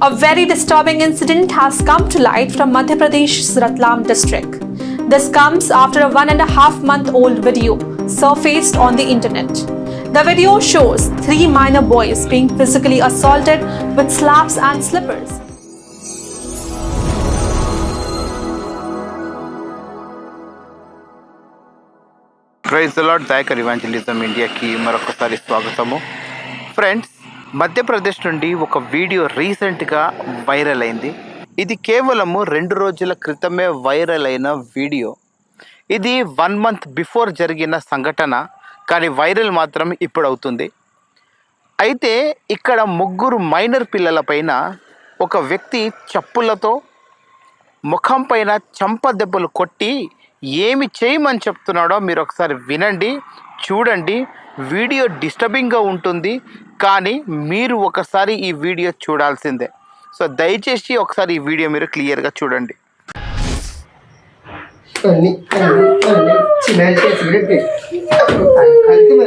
A very disturbing incident has come to light from Madhya Pradesh's Ratlam district. This comes after a one and a half month old video surfaced on the internet. The video shows three minor boys being physically assaulted with slaps and slippers. Praise lord Dayakar evangelism ఇండియాకి మరొకసారి స్వాగతము friends Madhya Pradesh నుండి ఒక video రీసెంట్గా viral అయింది. ఇది కేవలము రెండు రోజుల క్రితమే వైరల్ అయిన వీడియో. ఇది వన్ మంత్ బిఫోర్ జరిగిన సంఘటన కానీ వైరల్ మాత్రం ఇప్పుడు అవుతుంది. అయితే ఇక్కడ ముగ్గురు మైనర్ పిల్లల పైన ఒక వ్యక్తి చెప్పులతో ముఖం పైన చంప దెబ్బలు కొట్టి ఏమి చేయమని చెప్తున్నాడో మీరు ఒకసారి వినండి చూడండి. వీడియో డిస్టర్బింగ్గా ఉంటుంది కానీ మీరు ఒకసారి ఈ వీడియో చూడాల్సిందే సో దయచేసి ఒకసారి ఈ వీడియో మీరు క్లియర్గా చూడండి అన్ని అన్ని అన్ని చిన్న చేసి పెట్టి కలిసి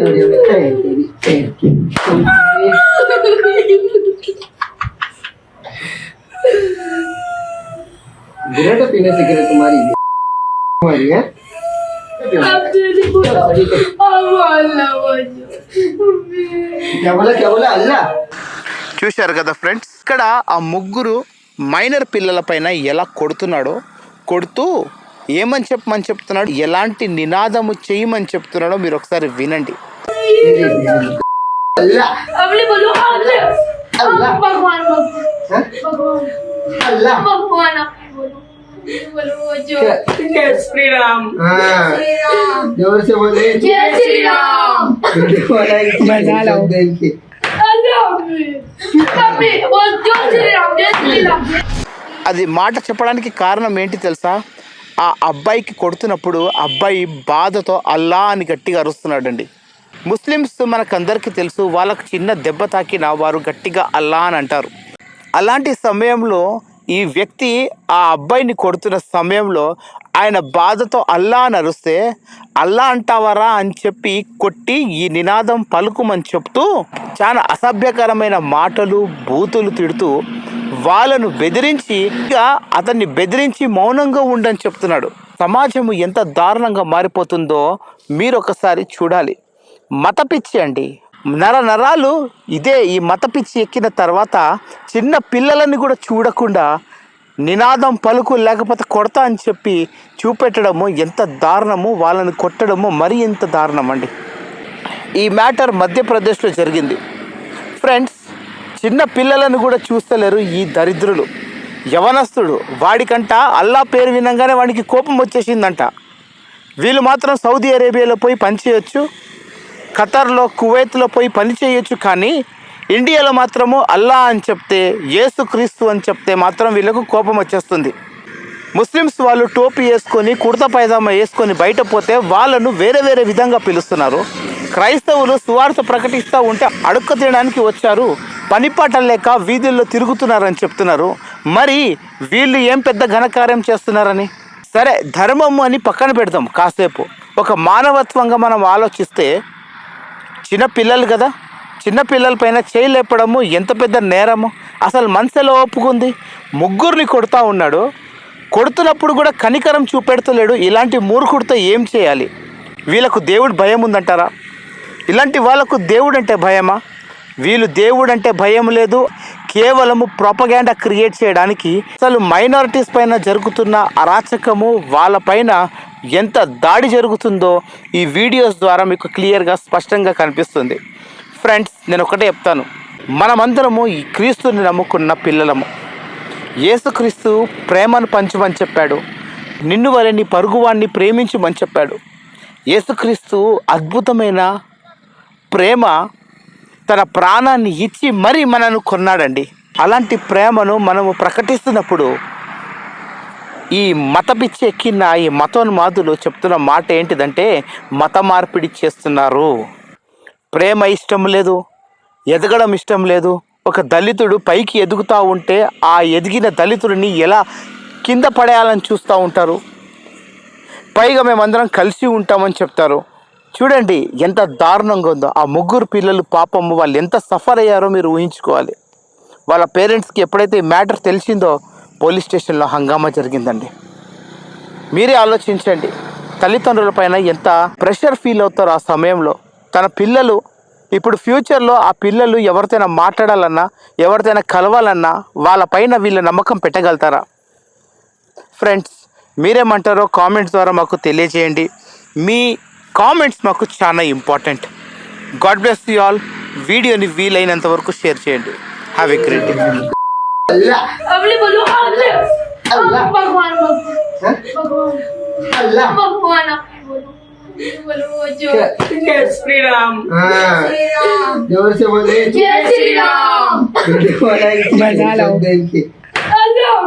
गिरा तो पीने से गिरा तुम्हारी तुम्हारी है చూశారు కదా ఫ్రెండ్స్? ఇక్కడ ఆ ముగ్గురు మైనర్ పిల్లల పైన ఎలా కొడుతున్నాడో కొడుతూ ఏమని చెప్పమని చెప్తున్నాడు ఎలాంటి నినాదము చేయమని చెప్తున్నాడో మీరు ఒకసారి వినండి. అల్లా. अपने बोलो अल्लाह अल्लाह भगवान हाँ? भगवान अल्लाह भगवान अपने बोलो बोलो वो जो क्या? जय श्री राम हाँ श्री राम जोर से बोले जय श्री राम बजा लो अल्लाह अपने बोल जय श्री राम जय श्री राम అది మాట చెప్పడానికి కారణం ఏంటి తెలుసా ఆ అబ్బాయికి కొడుతున్నప్పుడు అబ్బాయి బాధతో అల్లా అని గట్టిగా అరుస్తున్నాడండి ముస్లిమ్స్ మనకందరికీ తెలుసు వాళ్ళకు చిన్న దెబ్బ తాకినా వారు గట్టిగా అల్లా అని అంటారు అలాంటి సమయంలో ఈ వ్యక్తి ఆ అబ్బాయిని కొడుతున్న సమయంలో ఆయన బాధతో అల్లా అని అరుస్తే అల్లా అంటావరా? అని చెప్పి కొట్టి ఈ నినాదం పలుకుమని చెప్తూ చాలా అసభ్యకరమైన మాటలు బూతులు తిడుతూ వాళ్ళను బెదిరించి ఇంకా అతన్ని బెదిరించి మౌనంగా ఉండని చెప్తున్నాడు. సమాజము ఎంత దారుణంగా మారిపోతుందో మీరు ఒకసారి చూడాలి. మత పిచ్చి అండి. నర నరాలు ఇదే ఈ మత పిచ్చి ఎక్కిన తర్వాత చిన్న పిల్లలని కూడా చూడకుండా నినాదం పలుకు లేకపోతే కొడతా అని చెప్పి చూపెట్టడము ఎంత దారుణము వాళ్ళని కొట్టడము మరి ఎంత దారుణం అండి ఈ మ్యాటర్ మధ్యప్రదేశ్లో జరిగింది. ఫ్రెండ్స్ చిన్న పిల్లలను కూడా చూస్తలేరు ఈ దరిద్రులు. యవనస్తుడు వాడికంట అల్లా పేరు వినంగానే వాడికి కోపం వచ్చేసిందంట. వీళ్ళు మాత్రం సౌదీ అరేబియాలో పోయి పనిచేయొచ్చు ఖతర్లో కువైత్లో పోయి పని చేయొచ్చు కానీ ఇండియాలో మాత్రము అల్లా అని చెప్తే యేసు క్రీస్తు అని చెప్తే మాత్రం వీళ్ళకు కోపం వచ్చేస్తుంది. ముస్లిమ్స్ వాళ్ళు టోపీ వేసుకొని కుర్తా పైజామా వేసుకొని బయట పోతే వాళ్ళను వేరే వేరే విధంగా పిలుస్తున్నారు. క్రైస్తవులు సువార్త ప్రకటిస్తూ ఉంటే అడుక్క తినడానికి వచ్చారు. పనిపాట లేక వీధుల్లో తిరుగుతున్నారని చెప్తున్నారు. మరి వీళ్ళు ఏం పెద్ద ఘనకార్యం చేస్తున్నారని? సరే ధర్మము అని పక్కన పెడదాం కాసేపు. ఒక మానవత్వంగా మనం ఆలోచిస్తే చిన్న పిల్లలు కదా. చిన్న పిల్లల పైన చేయి లేపడము ఎంత పెద్ద నేరము. అసలు మనసులో ఒప్పుకుంది? ముగ్గురిని కొడుతూ ఉన్నాడు. కొడుతున్నప్పుడు కూడా కనికరం చూపెడతలేడు. ఇలాంటి మూర్ఖుడితో ఏం చేయాలి? వీళ్ళకు దేవుడు భయం ఉందంటారా? ఇలాంటి వాళ్ళకు దేవుడు అంటే భయమా? వీళ్ళు దేవుడు అంటే భయం లేదు. కేవలము ప్రొపగాండా క్రియేట్ చేయడానికి అసలు మైనారిటీస్ పైన జరుగుతున్న అరాచకము వాళ్ళపైన ఎంత దాడి జరుగుతుందో ఈ వీడియోస్ ద్వారా మీకు క్లియర్గా స్పష్టంగా కనిపిస్తుంది. ఫ్రెండ్స్ నేను ఒకటే చెప్తాను. మనమందరము ఈ క్రీస్తుని నమ్ముకున్న పిల్లలము. యేసుక్రీస్తు ప్రేమను పంచమని చెప్పాడు. నిన్ను వలె నీ పరుగువాణ్ణి ప్రేమించమని చెప్పాడు. యేసుక్రీస్తు అద్భుతమైన ప్రేమ తన ప్రాణాన్ని ఇచ్చి మరీ మనను కొన్నాడండి. అలాంటి ప్రేమను మనము ప్రకటిస్తున్నప్పుడు ఈ మత పిచ్చి ఎక్కిన ఈ మతోన్మాదులు చెప్తున్న మాట ఏంటిదంటే మత మార్పిడి చేస్తున్నారు. ప్రేమ ఇష్టం లేదు ఎదగడం ఇష్టం లేదు ఒక దళితుడు పైకి ఎదుగుతూ ఉంటే ఆ ఎదిగిన దళితుడిని ఎలా కింద పడేయాలని చూస్తూ ఉంటారు? పైగా మేమందరం కలిసి ఉంటామని చెప్తారు. చూడండి ఎంత దారుణంగా ఉందో. ఆ ముగ్గురు పిల్లలు పాపము వాళ్ళు ఎంత సఫర్ అయ్యారో మీరు ఊహించుకోవాలి. వాళ్ళ పేరెంట్స్కి ఎప్పుడైతే ఈ మ్యాటర్ తెలిసిందో పోలీస్ స్టేషన్లో హంగామా జరిగిందండి. మీరే ఆలోచించండి తల్లిదండ్రుల పైన ఎంత ప్రెషర్ ఫీల్ అవుతారో ఆ సమయంలో తన పిల్లలు ఇప్పుడు ఫ్యూచర్లో ఆ పిల్లలు ఎవరితోనైనా మాట్లాడాలన్నా ఎవరితోనైనా కలవాలన్నా వాళ్ళ పైన వీళ్ళ నమ్మకం పెట్టగలుగుతారా? ఫ్రెండ్స్ మీరేమంటారో కామెంట్స్ ద్వారా మాకు తెలియజేయండి. మీ కామెంట్స్ మాకు చాలా important. God bless you all. వీడియోని వీలైనంత వరకు షేర్ చేయండి. Have a great day Allah. अबले बोलो अगले अल्लाह। भगवान हाँ? भगवान। अल्लाह। भगवान बोलो। बोलो जो। जय श्री राम हाँ। ज़ोर से बोले जय श्री राम बजा लो अल्लाह।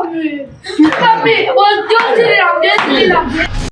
मम्मी बोल जय श्री राम जय श्री राम